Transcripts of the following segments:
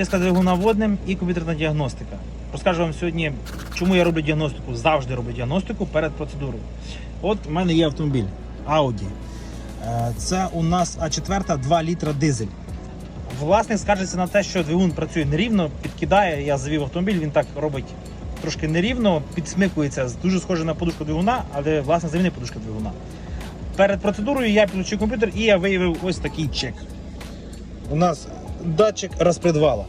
чистка двигуна водним і комп'ютерна діагностика. Розкажу вам сьогодні, чому я роблю діагностику. Завжди роблю діагностику перед процедурою. От у мене є автомобіль Audi. Е, Це у нас А4 2 літра дизель. Власник скаржиться на те, що двигун працює нерівно, підкидає. Я завів автомобіль, він так робить трошки нерівно, підсмикується, дуже схоже на подушку двигуна, але власне замінив подушку двигуна. Перед процедурою я підключив комп'ютер і я виявив ось такий чек. У нас датчик розпредвала.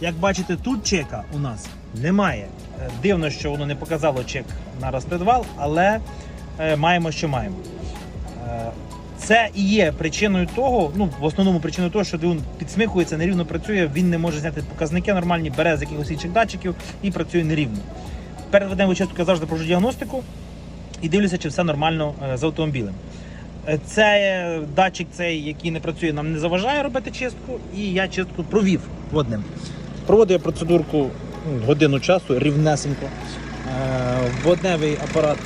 Як бачите, тут чека у нас немає. Е, Дивно, що воно не показало чек на розпредвал, але е, маємо, що маємо. Е, Це і є причиною того, ну в основному причиною того, що двигун підсмикується, нерівно працює, він не може зняти показники нормальні, бере з якихось інших датчиків і працює нерівно. Перед веденням чистку я завжди проводжу діагностику і дивлюся, чи все нормально з автомобілем. Це датчик, цей, який не працює, нам не заважає робити чистку, і я чистку провів водним. Проводив я процедурку ну, годину часу, рівнесенько. Е, Водневий апарат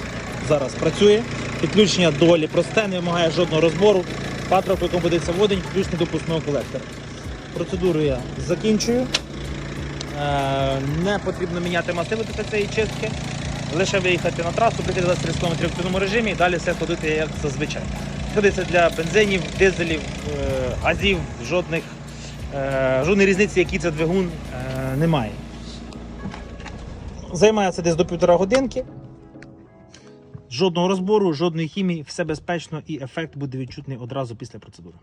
зараз працює. Підключення доволі просте, не вимагає жодного розбору. Патрубок, в якому будеться водень, включений до пускного колектора. Процедуру я закінчую. Е, Не потрібно міняти мастило після цієї чистки. Лише виїхати на трасу, прийти 23 км в активному режимі і далі все ходити як зазвичай. Ходиться для бензинів, дизелів, азів, газів, жодних, е, жодної різниці, який це двигун, е, немає. Займає це десь до півтора годинки. Жодного розбору, жодної хімії, все безпечно і ефект буде відчутний одразу після процедури.